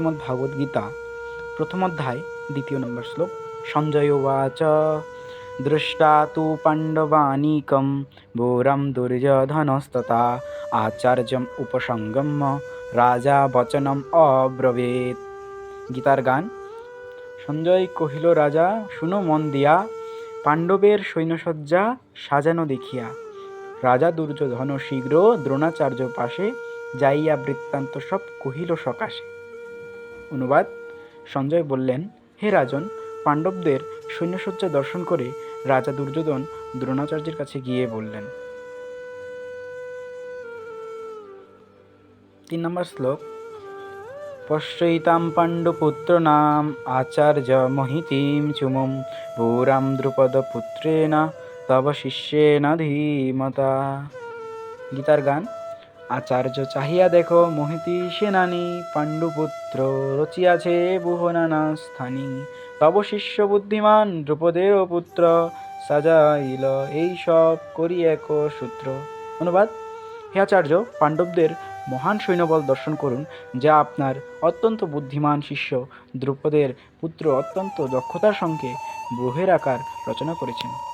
শ্রীমদ্ ভাগবত গীতা, প্রথম অধ্যায়, দ্বিতীয় নম্বর শ্লোক। সঞ্জয় উবাচ দৃষ্টা তু পাণ্ডবানীকম, বোরম দুর্যোধনস্ততা, আচার্যম উপসঙ্গম্য রাজা বচনম অব্রবীত। গীতার গান। সঞ্জয় কহিল, রাজা, শুনো মন দিয়া, পাণ্ডবের সৈন্যসজ্জা সাজানো দেখিয়া। রাজা দুর্যোধন শীঘ্র দ্রোণাচার্য পাশে যাইয়া বৃত্তান্ত সব কহিল সকাশে। অনুবাদ। সঞ্জয় বললেন, হে রাজন, পাণ্ডবদের সৈন্যসজ্জা দর্শন করে রাজা দুর্যোধন দ্রোণাচার্যের কাছে গিয়ে বললেন। তিন নম্বর শ্লোক। পশ্যইতাম পাণ্ডুপুত্র নাম আচার্য মহিতিম চুমুম পুরাম দ্রুপদ পুত্রে পুত্রেণ তব শিষ্যেন ধীমতা। গীতার গান। আচার্য চাহিয়া দেখো, মোহিতি সেনানি, পাণ্ডুপুত্র রচিয়াছে বহু নানা স্থানী। তব শিষ্য বুদ্ধিমান দ্রুপদেয় পুত্র, সাজাইল এই সব করি এক সূত্র। অনুবাদ, হে আচার্য, পাণ্ডবদের মহান সৈন্যবল দর্শন করুন, যা আপনার অত্যন্ত বুদ্ধিমান শিষ্য দ্রুপদের পুত্র অত্যন্ত দক্ষতার সঙ্গে গ্রহের আকার রচনা করেছেন।